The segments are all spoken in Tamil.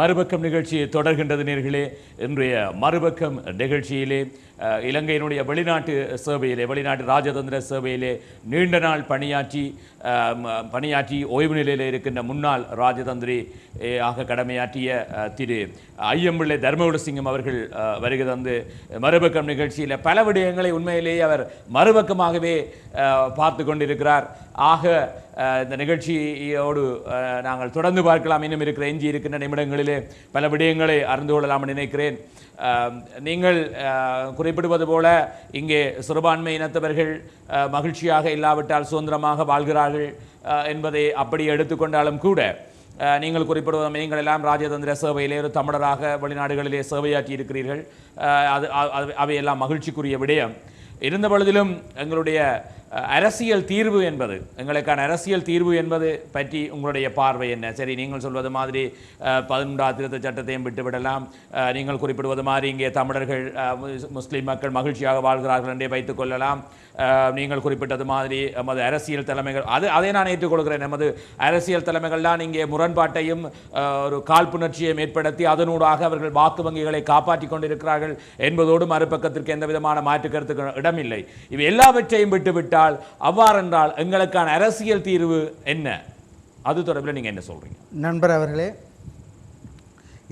மறுபக்கம் நிகழ்ச்சி தொடர்கின்றது நேர்களே. இன்றைய மறுபக்கம் நிகழ்ச்சியிலே இலங்கையினுடைய வெளிநாட்டு சேவையிலே வெளிநாட்டு ராஜதந்திர சேவையிலே நீண்ட நாள் பணியாற்றி பணியாற்றி ஓய்வு நிலையில் இருக்கின்ற முன்னாள் ராஜதந்திரி ஆக கடமையாற்றிய திரு ஐயம்பிள்ளை தர்மகுடசிங்கம் அவர்கள் வருகை தந்து மறுபக்கம் நிகழ்ச்சியில் பல விடயங்களை உண்மையிலேயே அவர் மறுபக்கமாகவே பார்த்து கொண்டிருக்கிறார். ஆக இந்த நிகழ்ச்சியோடு நாங்கள் தொடர்ந்து பார்க்கலாம். இன்னும் இருக்கிற எஞ்சி இருக்கின்ற நிமிடங்களிலே பல விடயங்களை அறிந்து கொள்ளலாம் நினைக்கிறேன். நீங்கள் குறிப்பிடுவது போல இங்கே சிறுபான்மை இனத்தவர்கள் மகிழ்ச்சியாக இல்லாவிட்டால் சுதந்திரமாக வாழ்கிறார்கள் என்பதை அப்படி எடுத்துக்கொண்டாலும் கூட நீங்கள் குறிப்பிடுவது நீங்கள் எல்லாம் ராஜதந்திர சேவையிலே ஒரு தமிழராக வெளிநாடுகளிலே சேவையாற்றி இருக்கிறீர்கள் அது அவையெல்லாம் மகிழ்ச்சிக்குரிய விடயம். இருந்த பொழுதிலும் எங்களுடைய அரசியல் தீர்வு என்பது. எங்களுக்கான அரசியல் தீர்வு என்பது பற்றி உங்களுடைய பார்வை என்ன? சரி நீங்கள் சொல்வது மாதிரி பதினொன்றாம் திருத்த சட்டத்தையும் விட்டுவிடலாம். நீங்கள் குறிப்பிடுவது மாதிரி இங்கே தமிழர்கள் முஸ்லீம் மக்கள் மகிழ்ச்சியாக வாழ்கிறார்கள் என்றே வைத்துக் கொள்ளலாம். நீங்கள் குறிப்பிட்டது மாதிரி நமது அரசியல் தலைமைகள் அது அதை நான் ஏற்றுக்கொள்கிறேன். நமது அரசியல் தலைமைகள் தான் இங்கே முரண்பாட்டையும் ஒரு காழ்ப்புணர்ச்சியையும் ஏற்படுத்தி அதனூடாக அவர்கள் வாக்கு வங்கிகளை காப்பாற்றிக் கொண்டிருக்கிறார்கள் என்பதோடு மறுபக்கத்திற்கு எந்த விதமான மாற்று கருத்துக்கு இடமில்லை. இவை எல்லாவற்றையும் விட்டுவிட்டால் அவ்வாறென்றால் எங்களுக்கான அரசியல் தீர்வு என்ன? அது தொடர்பில் நீங்க என்ன சொல்றீங்க? நண்பர் அவர்களே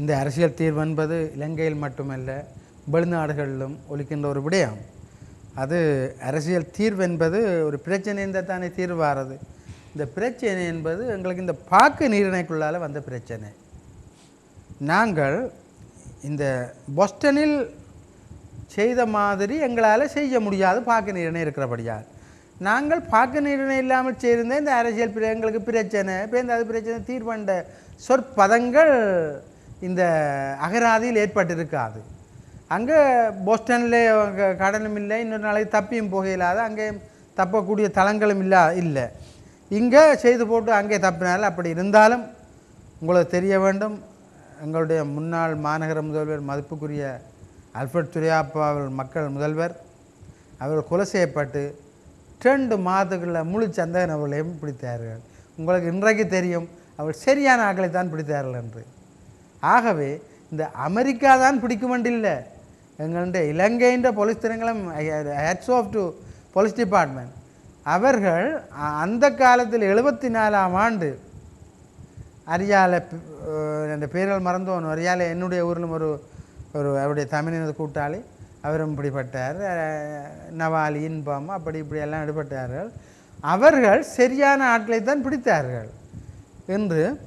இந்த அரசியல் தீர்வு என்பது இலங்கையில் மட்டுமல்ல வெளிநாடுகளிலும் ஒலிக்கின்ற ஒரு விடயம். அது அரசியல் தீர்வு என்பது ஒரு பிரச்சனை இருந்தால் தானே தீர்வாகிறது இந்த பிரச்சனை என்பது எங்களுக்கு இந்த பாக்கு நீரிணைக்குள்ளால் வந்த பிரச்சனை. நாங்கள் இந்த பொஸ்டனில் செய்த மாதிரி எங்களால் செய்ய முடியாது பாக்கு நீரிணை இருக்கிறபடியால். நாங்கள் பார்க்க நிர்ணயம் இல்லாமல் செய்திருந்தேன் இந்த அரசியல் பிர- எங்களுக்கு பிரச்சனை இப்போ இந்த அது பிரச்சனை தீர்வண்ட சொற்பதங்கள் இந்த அகராதியில் ஏற்பட்டிருக்காது. அங்கே போஸ்டனில் கடனும் இல்லை இன்னொரு நாளைக்கு தப்பியும் போக இல்லாத அங்கே தப்பக்கூடிய தளங்களும் இல்லா இல்லை. இங்கே செய்து போட்டு அங்கே தப்பினாலும் அப்படி இருந்தாலும் உங்களுக்கு தெரிய வேண்டும். எங்களுடைய முன்னாள் மாநகர முதல்வர் மதிப்புக்குரிய அல்ஃபர்ட் துரியாப்பா அவர்கள் மக்கள் முதல்வர் அவர்கள் கொலை செய்யப்பட்டு ரெண்டு மாதத்துக்குள்ள முழு சந்தன அவளையும் பிடித்தார்கள்? உங்களுக்கு இன்றைக்கு தெரியும் அவர் சரியான ஆக்களை தான் பிடித்தார்கள் என்று. ஆகவே இந்த அமெரிக்கா தான் பிடிக்க வேண்டியில்லை எங்களுடைய இலங்கைன்ற police தினங்களும் heads of the police department அவர்கள் அந்த காலத்தில் எழுபத்தி நாலாம் ஆண்டு அரியால பி- அஹ் அந்த பேரல் அரியால என்னுடைய ஊரிலும் ஒரு ஒரு அவருடைய தமிழினது கூட்டாளி. அவரும் பிடிப்பட்டார் அஹ் நவாலி இன்பம் அப்படி இப்படி எல்லாம் ஈடுபட்டார்கள். அவர்கள் சரியான ஆட்களை தான் பிடித்தார்கள். என்று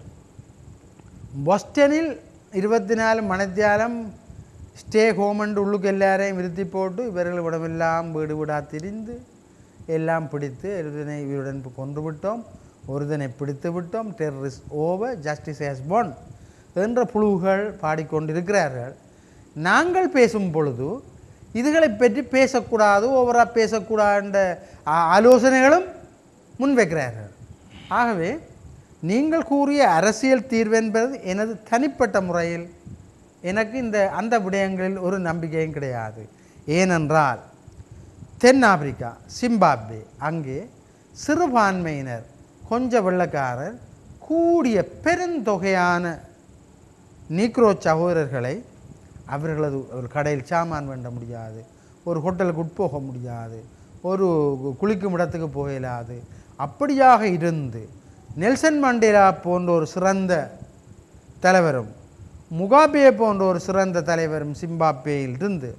பொஸ்டனில் இருபத்தி நாலு மணித்தியாலம் ஸ்டே ஹோம் என்று உள்ளுக்கு எல்லாரையும் விருத்தி போட்டு இவர்கள் உடம்பெல்லாம் வீடு வீடாக திரிந்து எல்லாம் பிடித்து ஒருதனை இவருடன் கொன்று விட்டோம். ஒருதனை பிடித்து விட்டோம். டெரரிஸ் ஓவர் ஜஸ்டிஸ் ஹேஸ் பொன் என்ற புழுகள் பாடிக்கொண்டிருக்கிறார்கள். நாங்கள் பேசும் பொழுது இதுகளை பற்றி பேசக்கூடாது ஓவராக பேசக்கூடாதுன்ற ஆலோசனைகளும் முன்வைக்கிறார்கள். ஆகவே நீங்கள் கூறிய அரசியல் தீர்வு என்பது எனது தனிப்பட்ட முறையில் எனக்கு இந்த அந்த விடயங்களில் ஒரு நம்பிக்கையும் கிடையாது. ஏனென்றால் தென்னாப்பிரிக்கா சிம்பாப்வே அங்கே சிறுபான்மையினர் கொஞ்ச வெள்ளக்காரர் கூடிய பெருந்தொகையான நீக்ரோ சகோதரர்களை அவர்களது ஒரு கடையில் சாமான் வேண்ட முடியாது ஒரு ஹோட்டலுக்கு உட்போக முடியாது ஒரு குளிக்கும் இடத்துக்கு போக இயலாது. அப்படியாக இருந்து நெல்சன் மண்டேலா போன்ற ஒரு சிறந்த தலைவரும் முகாபே போன்ற ஒரு சிறந்த தலைவரும் சிம்பாப்வேயில் இருந்து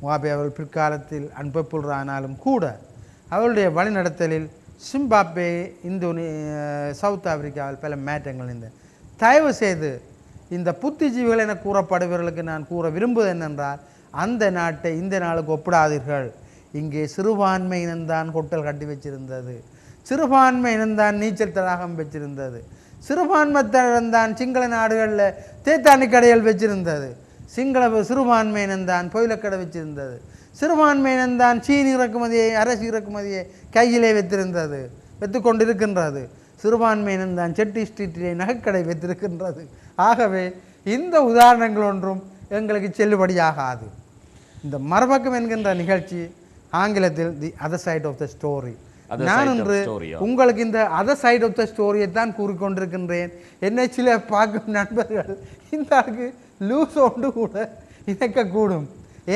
முகாபே அவர்கள் பிற்காலத்தில் அன்பப்புல் ஆனாலும் கூட அவருடைய வழிநடத்தலில் சிம்பாப்வே இந்தோனே சவுத் ஆப்பிரிக்காவில் பல மாற்றங்கள் இந்த தயவு செய்து இந்த புத்திஜீவிகள் என கூறப்படுபவர்களுக்கு நான் கூற விரும்புவது என்னென்றால் அந்த நாட்டை இந்த நாளுக்கு ஒப்பிடாதீர்கள். இங்கே சிறுபான்மை இனம்தான் ஹோட்டல் கட்டி வச்சிருந்தது. சிறுபான்மை இனம்தான் நீச்சல் தடாகம் வச்சிருந்தது. சிறுபான்மைத்தனம் சிங்கள நாடுகளில் தேத்தாணி கடைகள் வச்சிருந்தது. சிங்கள சிறுபான்மை தான் பொயிலக்கடை வச்சிருந்தது. சிறுபான்மையினம் தான் சீனி இறக்குமதியை அரசு இறக்குமதியை கையிலே வைத்திருந்தது வைத்து கொண்டிருக்கின்றது. சிறுபான்மையினம் தான் செட்டி ஸ்ட்ரீட்டிலே நகைக்கடை வைத்திருக்கின்றது. ஆகவே இந்த உதாரணங்கள் ஒன்றும் எங்களுக்கு செல்லுபடியாகாது. இந்த மறுபக்கம் என்கின்ற நிகழ்ச்சி ஆங்கிலத்தில் the other side of the story நான் இன்று. உங்களுக்கு இந்த அதர் சைடு ஆஃப் த ஸ்டோரியை தான் கூறிக்கொண்டிருக்கின்றேன். என்னை சில பார்க்கும் நண்பர்கள் இந்த ஆளுக்கு லூஸ் ஒன்று கூட இணைக்கக்கூடும்.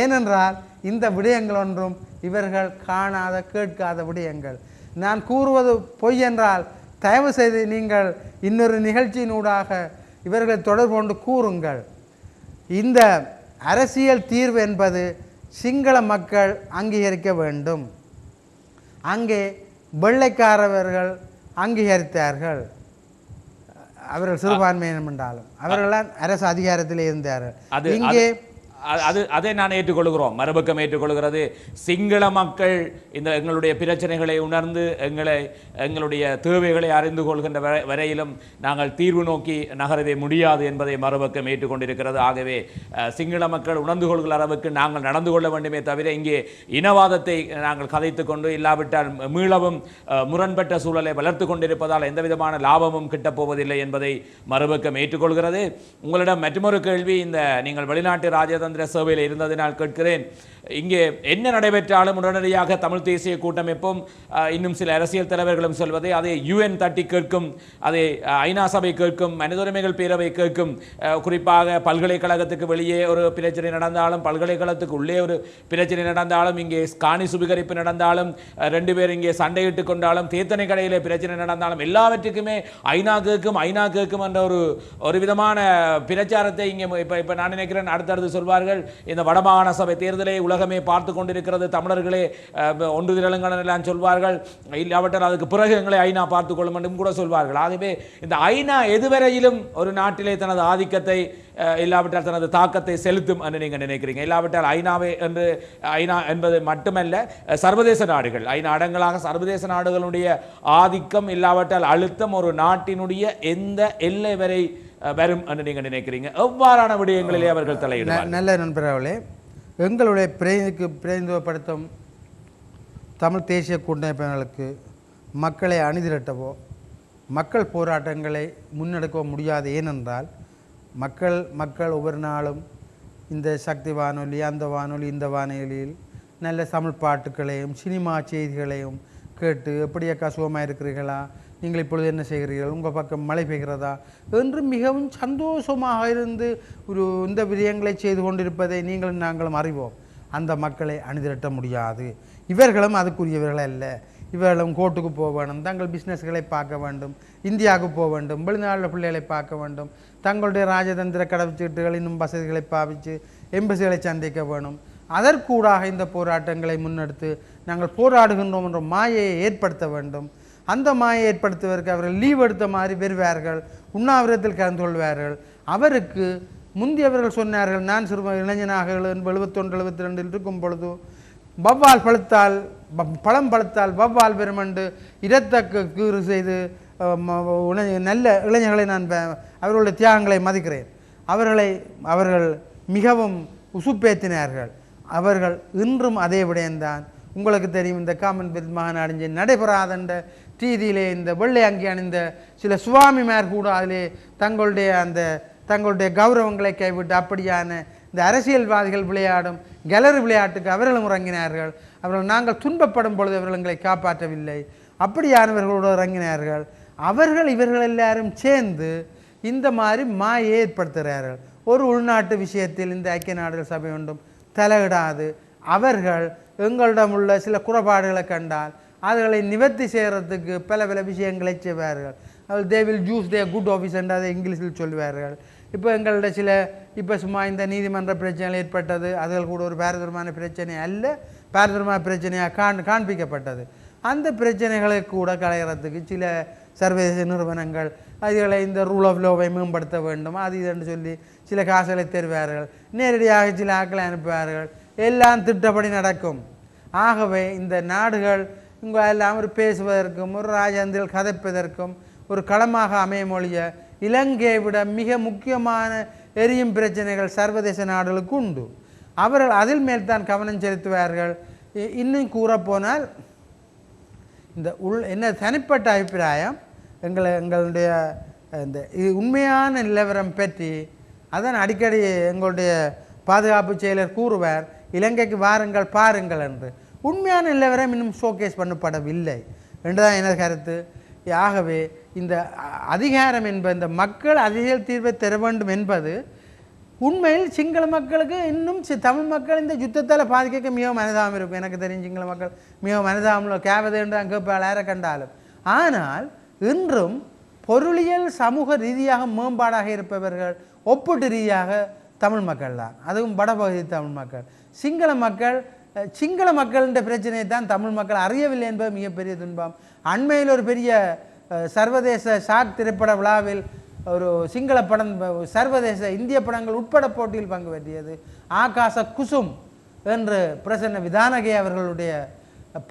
ஏனென்றால் இந்த விடயங்கள் ஒன்றும் இவர்கள் காணாத கேட்காத விடயங்கள். நான் கூறுவது பொய் என்றால் தயவு செய்து நீங்கள் இன்னொரு நிகழ்ச்சியினூடாக இவர்களை தொடர்பு கொண்டு கூறுங்கள். இந்த அரசியல் தீர்வு என்பது சிங்கள மக்கள் அங்கீகரிக்க வேண்டும். அங்கே வெள்ளைக்காரவர்கள் அங்கீகரித்தார்கள். அவர்கள் சிறுபான்மையினம் என்றாலும் அவர்கள்லாம் அரசு அதிகாரத்தில் இருந்தார்கள். இங்கே அது- அது அதை நான் ஏற்றுக்கொள்கிறோம். மறுபக்கம் ஏற்றுக்கொள்கிறது. சிங்கள மக்கள் இந்த எங்களுடைய பிரச்சனைகளை உணர்ந்து எங்களை எங்களுடைய தேவைகளை அறிந்து கொள்கின்ற வரையிலும் நாங்கள் தீர்வு நோக்கி நகரவே முடியாது என்பதை மறுபக்கம் ஏற்றுக்கொண்டிருக்கிறது. ஆகவே சிங்கள மக்கள் உணர்ந்து கொள்கிற அளவுக்கு நாங்கள் நடந்து கொள்ள வேண்டுமே தவிர இங்கே இனவாதத்தை நாங்கள் கதைத்து கொண்டு இல்லாவிட்டால் மீளவும் முரண்பட்ட சூழலை வளர்த்து கொண்டிருப்பதால் எந்த விதமான லாபமும் கிட்டப் போவதில்லை என்பதை மறுபக்கம் ஏற்றுக்கொள்கிறது. உங்களிடம் மற்றொரு கேள்வி இந்த நீங்கள் வெளிநாட்டு ராஜதந்திர சுதந்திர சேவையில் இருந்ததினால் கேட்கிறேன். இங்கே என்ன நடைபெற்றாலும் உடனடியாக தமிழ் தேசிய கூட்டமைப்பும் இன்னும் சில அரசியல் தலைவர்களும் சொல்வதை அதை யுஎன் தட்டி கேட்கும் அதை ஐநா சபை கேட்கும் மனித உரிமைகள் பேரவை கேட்கும் குறிப்பாக பல்கலைக்கழகத்துக்கு வெளியே ஒரு பிரச்சனை நடந்தாலும் பல்கலைக்கழகத்துக்கு உள்ளே ஒரு பிரச்சனை நடந்தாலும் இங்கே காணி சுபிகரிப்பு நடந்தாலும் ரெண்டு பேர் இங்கே சண்டையிட்டு கொண்டாலும் தேத்தனை கடையிலே பிரச்சனை நடந்தாலும் எல்லாவற்றுக்குமே ஐநா கேட்கும் ஐநா கேட்கும் என்ற ஒரு ஒரு விதமான பிரச்சாரத்தை இங்கே இப்போ இப்போ நான் நினைக்கிறேன் அடுத்தடுத்து சொல்வார்கள் இந்த வடமாகாண சபை தேர்தலை உலகமே பார்த்து கொண்டிருக்கிறது. தமிழர்களே ஒன்று திரளுங்கள் எல்லாம் சொல்வார்கள். இல்லாவிட்டால் அதுக்கு பிறகு எங்களை ஐநா பார்த்துக் கொள்ளும் என்றும் கூட சொல்வார்கள். ஆகவே இந்த ஐநா எதுவரையிலும் ஒரு நாட்டிலே தனது ஆதிக்கத்தை இல்லாவிட்டால் தனது தாக்கத்தை செலுத்தும் என்று நீங்கள் நினைக்கிறீங்க. இல்லாவிட்டால் ஐநாவை என்று ஐநா என்பது மட்டுமல்ல சர்வதேச நாடுகள். ஐநா அடங்களாக சர்வதேச நாடுகளுடைய ஆதிக்கம் இல்லாவிட்டால் அழுத்தம் ஒரு நாட்டினுடைய எந்த எல்லை வரை வரும் என்று நீங்கள் நினைக்கிறீங்க. எவ்வாறான விடயங்களிலே அவர்கள் தலையிடுவார்கள்? ந- நல்ல நண்பர்களே எங்களுடைய பிரதிநிதிக்கு பிரதிநிதித்துவப்படுத்தும் தமிழ் தேசிய கூட்டமைப்பினர்களுக்கு மக்களை அணிதிரட்டவோ மக்கள் போராட்டங்களை முன்னெடுக்க முடியாது. ஏனென்றால் மக்கள் மக்கள் ஒவ்வொரு நாளும் இந்த சக்தி வானொலி அந்த வானொலி இந்த வானொலியில் நல்ல தமிழ் பாட்டுகளையும் சினிமா செய்திகளையும் கேட்டு எப்படியக்கா சுகமாக இருக்கிறீர்களா நீங்கள் இப்பொழுது என்ன செய்கிறீர்கள்? உங்கள் பக்கம் மழை பெய்கிறதா? என்று மிகவும் சந்தோஷமாக இருந்து ஒரு இந்த விடயங்களை செய்து கொண்டிருப்பதை நீங்களும் நாங்களும் அறிவோம். அந்த மக்களை அணிதிரட்ட முடியாது. இவர்களும் அதுக்குரியவர்கள் அல்ல. இவர்களும் கோர்ட்டுக்கு போக வேண்டும் தங்கள் பிஸ்னஸ்களை பார்க்க வேண்டும் இந்தியாவுக்கு போக வேண்டும் வெளிநாட்டில் பிள்ளைகளை பார்க்க வேண்டும் தங்களுடைய ராஜதந்திர கடவுச்சீட்டுகள் இன்னும் வசதிகளை பாவித்து எம்பசிகளை சந்திக்க வேணும். அதற்கூடாக இந்த போராட்டங்களை முன்னெடுத்து நாங்கள் போராடுகின்றோம் என்ற மாயையை ஏற்படுத்த வேண்டும். அந்த மாயை ஏற்படுத்துவதற்கு அவர்கள் லீவ் எடுத்த மாதிரி பெறுவார்கள் உண்ணாவிரத்தில் கலந்து கொள்வார்கள். அவருக்கு முந்தியவர்கள் சொன்னார்கள் நான் சிறும இளைஞனாக எழுபத்தொன்று எழுபத்தி ரெண்டில் இருக்கும் பொழுது வவ்வால் பழுத்தால் பழம் பழுத்தால் வவ்வால் பெருமண்டு இரத்தக்கு கீறு செய்து நல்ல இளைஞர்களை நான் அவர்களுடைய தியாகங்களை மதிக்கிறேன். அவர்களை அவர்கள் மிகவும் உசுப்பேத்தினார்கள். அவர்கள் இன்றும் அதே விடயம்தான். உங்களுக்கு தெரியும் இந்த காமன்வெல்த் மாநாடு இங்கே தீதியிலே இந்த வெள்ளை அங்கி அணிந்த சில சுவாமிமார் கூட அதிலே தங்களுடைய அந்த தங்களுடைய கௌரவங்களை கைவிட்டு அப்படியான இந்த அரசியல்வாதிகள் விளையாடும் கெலரி விளையாட்டுக்கு அவர்களும் இறங்கினார்கள். அவர்கள் நாங்கள் துன்பப்படும் பொழுது அவர்கள் எங்களை காப்பாற்றவில்லை. அப்படியானவர்களோடு இறங்கினார்கள். அவர்கள் இவர்கள் எல்லாரும் சேர்ந்து இந்த மாதிரி மாயை ஏற்படுத்துகிறார்கள். ஒரு உள்நாட்டு விஷயத்தில் இந்த ஐக்கிய நாடுகள் சபை ஒன்றும் தலையிடாது. அவர்கள் எங்களிடம் உள்ள சில குறைபாடுகளை கண்டால் அதுகளை நிவர்த்தி செய்கிறதுக்கு பல பல விஷயங்களை செய்வார்கள். They will use their good office என்று அதை இங்கிலீஷில் சொல்வார்கள் இப்போ எங்கள்கிட்ட சில இப்போ சும்மா இந்த நீதிமன்ற பிரச்சனைகள் ஏற்பட்டது அதுகள் கூட ஒரு பாரதூரமான பிரச்சனை அல்ல பாரதூரமான பிரச்சனையாக காண் காண்பிக்கப்பட்டது. அந்த பிரச்சனைகளை கூட களைகிறதுக்கு சில சர்வதேச நிறுவனங்கள் அதுகளை இந்த ரூல் ஆஃப் லோவை மேம்படுத்த வேண்டும் அது இதுன்னு சொல்லி சில காசுகளை தருவார்கள். நேரடியாக சில ஆக்களை அனுப்புவார்கள். எல்லாம் திட்டப்படி நடக்கும். ஆகவே இந்த நாடுகள் இங்கே எல்லாம் ஒரு பேசுவதற்கும் ஒரு ராஜேந்திரல் கதைப்பதற்கும் ஒரு களமாக அமையமொழிய இலங்கையை விட மிக முக்கியமான எரியும் பிரச்சனைகள் சர்வதேச நாடுகளுக்கு உண்டு. அவர்கள் அதில் மேல் தான் கவனம் செலுத்துவார்கள். இ- இன்னும் கூறப்போனால் இந்த உள் என்ன தனிப்பட்ட அபிப்பிராயம் எங்களை எங்களுடைய இந்த இது உண்மையான நிலவரம் பற்றி அதான் அடிக்கடி எங்களுடைய பாதுகாப்பு செயலர் கூறுவார் இலங்கைக்கு வாருங்கள் பாருங்கள் என்று. உண்மையான நிலவரம் இன்னும் ஷோகேஸ் பண்ணப்படவில்லை. என்றுதான் எனது கருத்து. ஆகவே இந்த அ- அதிகாரம் என்பது இந்த மக்கள் அதிக தீர்வை தர வேண்டும் என்பது உண்மையில் சிங்கள மக்களுக்கு இன்னும் தமிழ் மக்கள் இந்த யுத்தத்தால் பாதிக்க மிகவும் மனதாமல் இருக்கும். எனக்கு தெரியும் சிங்கள மக்கள் மிகவும் மனதாமலோ கேவது என்று அங்கே பலரை கண்டாலும். ஆனால் இன்றும் பொருளியல் சமூக ரீதியாக மேம்பாடாக இருப்பவர்கள் ஒப்பீட்டு ரீதியாக தமிழ் மக்கள் தான் அதுவும் வடபகுதி தமிழ் மக்கள். சிங்கள மக்கள் சிங்கள மக்களின் பிரச்சனையை தான் தமிழ் மக்கள் அறியவில்லை என்பது மிகப்பெரிய துன்பம். அண்மையில் ஒரு பெரிய சர்வதேச ஷாக் திரைப்பட விழாவில் ஒரு சிங்கள படம் சர்வதேச இந்திய படங்கள் உட்பட போட்டியில் பங்கு பெற்றியது. ஆகாச குசும் என்று பிரசன்ன விதானகே அவர்களுடைய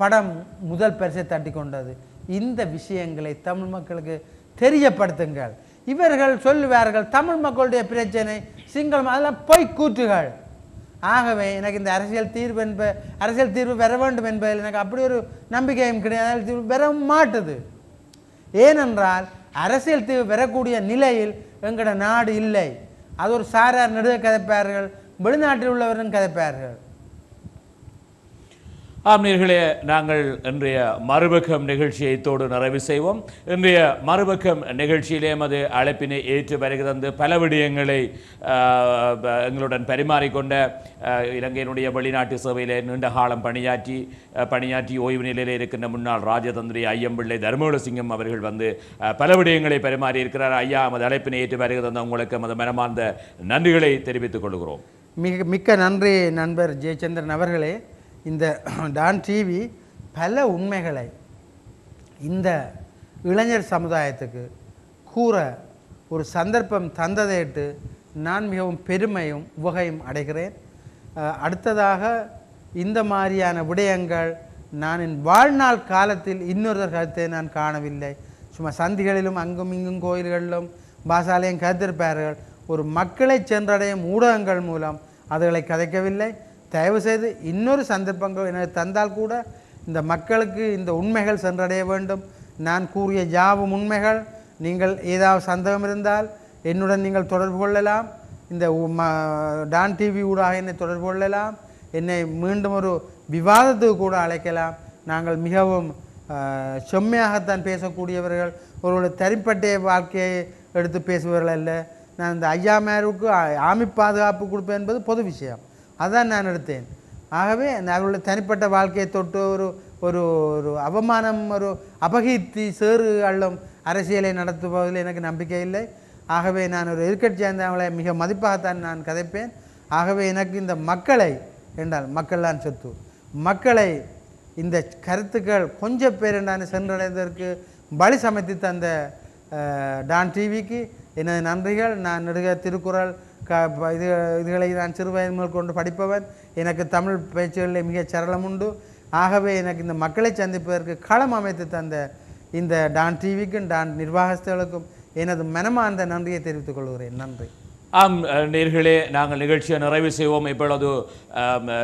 படம் முதல் பரிசை தட்டி கொண்டது. இந்த விஷயங்களை தமிழ் மக்களுக்கு தெரியப்படுத்துங்கள். இவர்கள் சொல்லுவார்கள் தமிழ் மக்களுடைய பிரச்சனை சிங்களம் அதெல்லாம் பொய் கூற்றுகள் ஆகவே எனக்கு இந்த அரசியல் தீர்வு என்ப அரசியல் தீர்வு பெற வேண்டும் என்பதில் எனக்கு அப்படி ஒரு நம்பிக்கையும் கிடையாது. அரசியல் தீர்வு பெற மாட்டுது. ஏனென்றால் அரசியல் தீர்வு பெறக்கூடிய நிலையில் எங்களோட நாடு இல்லை. அது ஒரு சாரார் நடுக கதைப்பார்கள் வெளிநாட்டில் உள்ளவரும் கதைப்பார்கள். ஆம் நேர்களே நாங்கள் இன்றைய மறுபக்கம் நிகழ்ச்சியை தோடு நிறைவு செய்வோம். இன்றைய மறுபக்கம் நிகழ்ச்சியிலே எமது அழைப்பினை ஏற்று வருகை தந்து பல விடயங்களை எங்களுடன் பரிமாறிக்கொண்ட இலங்கையினுடைய வெளிநாட்டு சேவையிலே நீண்ட காலம் பணியாற்றி பணியாற்றி ஓய்வு நிலையில் இருக்கின்ற முன்னாள் ராஜதந்திரி ஐயம்பிள்ளை தர்மோலசிங்கம் அவர்கள் வந்து பல விடயங்களை பரிமாறி இருக்கிறார் ஐயா எமது அழைப்பினை ஏற்று வருகை தந்த உங்களுக்கு எமது மனமார்ந்த நன்றிகளை தெரிவித்துக் கொள்கிறோம். மிக மிக்க நன்றி நண்பர் ஜெயச்சந்திரன் அவர்களே. இந்த டான் டிவி பல உண்மைகளை இந்த இளைஞர் சமுதாயத்துக்கு கூற ஒரு சந்தர்ப்பம் தந்ததையிட்டு நான் மிகவும் பெருமையும் உவகையும் அடைகிறேன். அடுத்ததாக இந்த மாதிரியான விடயங்கள் நான் என் வாழ்நாள் காலத்தில் இன்னொரு கருத்தை நான் காணவில்லை. சும்மா சந்திகளிலும் அங்கும் இங்கும் கோயில்களிலும் பாசாலையும் கருத்திருப்பார்கள். ஒரு மக்களை சென்றடையும் ஊடகங்கள் மூலம் அதுகளை கதைக்கவில்லை. தயவுசெய்து இன்னொரு சந்தர்ப்பங்கள் எனக்கு தந்தால் கூட இந்த மக்களுக்கு இந்த உண்மைகள் சென்றடைய வேண்டும். நான் கூறிய ஜாவும் உண்மைகள் நீங்கள் ஏதாவது சந்தேகம் இருந்தால் என்னுடன் நீங்கள் தொடர்பு கொள்ளலாம். இந்த ம- டான் டிவி ஊடாக என்னை தொடர்பு கொள்ளலாம். என்னை மீண்டும் ஒரு விவாதத்துக்கு கூட அழைக்கலாம். நாங்கள் மிகவும் செம்மையாகத்தான் பேசக்கூடியவர்கள். ஒருவருடைய தனிப்பட்ட வாழ்க்கையை எடுத்து பேசுபவர்கள் அல்ல. நான் இந்த ஐயா மேருக்கு ஆமி பாதுகாப்பு கொடுப்பேன் என்பது பொது விஷயம். அதான் நான் எடுத்தேன். ஆகவே நான் அவர்களுடைய தனிப்பட்ட வாழ்க்கையை தொட்டு ஒரு ஒரு ஒரு அவமானம் ஒரு அபகீர்த்தி சேறு அள்ளும் அரசியலை நடத்துவதில் எனக்கு நம்பிக்கை இல்லை. ஆகவே நான் ஒரு எதிர்கட்சி சேர்ந்தவங்களை மிக மதிப்பாகத்தான் நான் கதைப்பேன். ஆகவே எனக்கு இந்த மக்களை என்றால் மக்கள்தான் சொத்து. மக்களை இந்த கருத்துக்கள் கொஞ்சம் பேர் நான் சென்றடைந்ததற்கு வழி சமைத்து தந்த டான் டிவிக்கு. எனது நன்றிகள். நான் நெடுக திருக்குறள் க ப- இது இதுகளை நான் சிறு வயது முதல் கொண்டு படிப்பவன். எனக்கு தமிழ் பேச்சுகளில் மிகச் சரளம் உண்டு ஆகவே எனக்கு இந்த மக்களை சந்திப்பதற்கு களம் அமைத்து தந்த இந்த டான் டிவிக்கும் டான் நிர்வாகஸ்தர்களுக்கும் எனது மனமார்ந்த நன்றியை தெரிவித்துக் கொள்கிறேன். நன்றி. ஆம் நேர்களே நாங்கள் நிகழ்ச்சியை நிறைவு செய்வோம். இப்பொழுது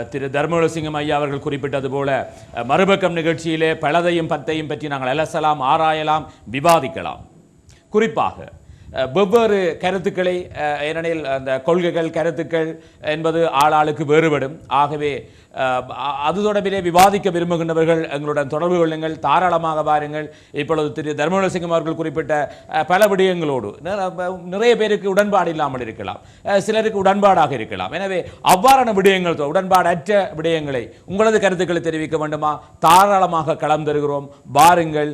திரு தர்மலிங்கம் ஐயா அவர்கள் குறிப்பிட்டது போல மறுபக்கம் நிகழ்ச்சியிலே பலதையும் பத்தையும் பற்றி நாங்கள் அலசலாம் ஆராயலாம் விவாதிக்கலாம். குறிப்பாக வெவ்வேறு கருத்துக்களை ஏனெனில் அந்த கொள்கைகள் கருத்துக்கள் என்பது ஆளாளுக்கு வேறுபடும். ஆகவே அது தொடர்பிலே விவாதிக்க விரும்புகின்றவர்கள் எங்களுடன் தொடர்பு கொள்ளுங்கள் தாராளமாக பாருங்கள் இப்பொழுது திரு தர்மலிங்கம் அவர்கள் குறிப்பிட்ட பல விடயங்களோடு நிறைய பேருக்கு உடன்பாடு இல்லாமல் இருக்கலாம். சிலருக்கு உடன்பாடாக இருக்கலாம். எனவே அவ்வாறான விடயங்கள் உடன்பாடற்ற விடயங்களை உங்களது கருத்துக்களை தெரிவிக்க வேண்டுமா? தாராளமாக களம் தருகிறோம். வாருங்கள்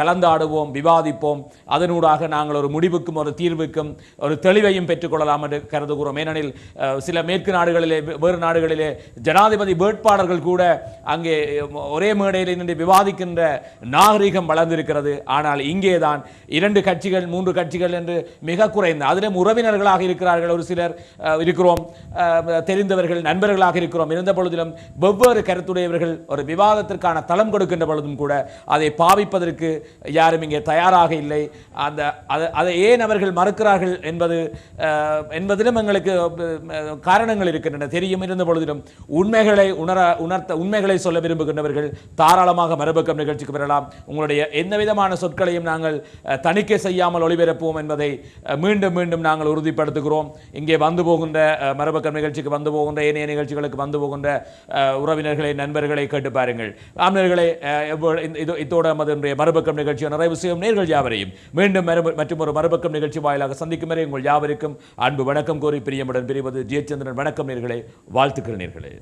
கலந்தாடுவோம் விவாதிப்போம். அதனூடாக நாங்கள் ஒரு முடிவுக்கும் ஒரு தீர்வுக்கும் ஒரு தெளிவையும் பெற்றுக்கொள்ளலாம் என்று கருதுகிறோம். ஏனெனில் சில மேற்கு நாடுகளிலே வேறு நாடுகளிலே ஜனாதிபதி வேட்பாளர்கள் கூட அங்கே ஒரே மேடையில் நின்று விவாதிக்கின்ற நாகரிகம் வளர்ந்திருக்கிறது. ஆனால் இங்கேதான் இரண்டு கட்சிகள் மூன்று கட்சிகள் என்று மிக குறைந்த அதிலும் உறவினர்களாக இருக்கிறார்கள் ஒரு சிலர் அஹ், இருக்கிறோம். அஹ், தெரிந்தவர்கள் நண்பர்களாக இருக்கிறோம். இருந்த பொழுதிலும் வெவ்வேறு கருத்துடையவர்கள் ஒரு விவாதத்திற்கான தளம் கொடுக்கின்ற பொழுதும் கூட அதை பாவிப்பதற்கு யாரும் இங்கே தயாராக இல்லை. அந்த அதை- அதை ஏன் அவர்கள் மறுக்கிறார்கள் என்பது என்பதிலும் எங்களுக்கு காரணங்கள் இருக்கின்றன. தெரியும். இருந்த பொழுதிலும் உண்மைகளை உணர உணர்த்த உண்மைகளை சொல்ல விரும்புகின்றவர்கள் தாராளமாக மறுபக்கம் நிகழ்ச்சிக்கு பெறலாம் உங்களுடைய எந்த விதமான சொற்களையும் நாங்கள் தணிக்கை செய்யாமல் ஒளிபரப்புவோம் என்பதை மீண்டும் மீண்டும் நாங்கள் உறுதிப்படுத்துகிறோம். இங்கே வந்து போகின்ற அஹ், மறுபக்கம் நிகழ்ச்சிக்கு வந்து போகின்ற ஏனைய நிகழ்ச்சிகளுக்கு வந்து போகின்ற அஹ், உறவினர்களை நண்பர்களை கேட்டு பாருங்கள். ஆம்னர்களை இத்தோட இதோட நமது இன்றைய மறுபக்கம் நிகழ்ச்சியை நிறைவு செய்யும் நேர்கள் யாவரையும் மீண்டும் மற்றும் ஒரு மறுபக்கம் நிகழ்ச்சி வாயிலாக சந்திக்கும் வரை உங்கள் யாவருக்கும் அன்பு வணக்கம் கோரி பிரியமுடன் பிரிவது ஜெயச்சந்திரன் வணக்கம் நேர்களே வாழ்த்துக்கள் நேர்களே.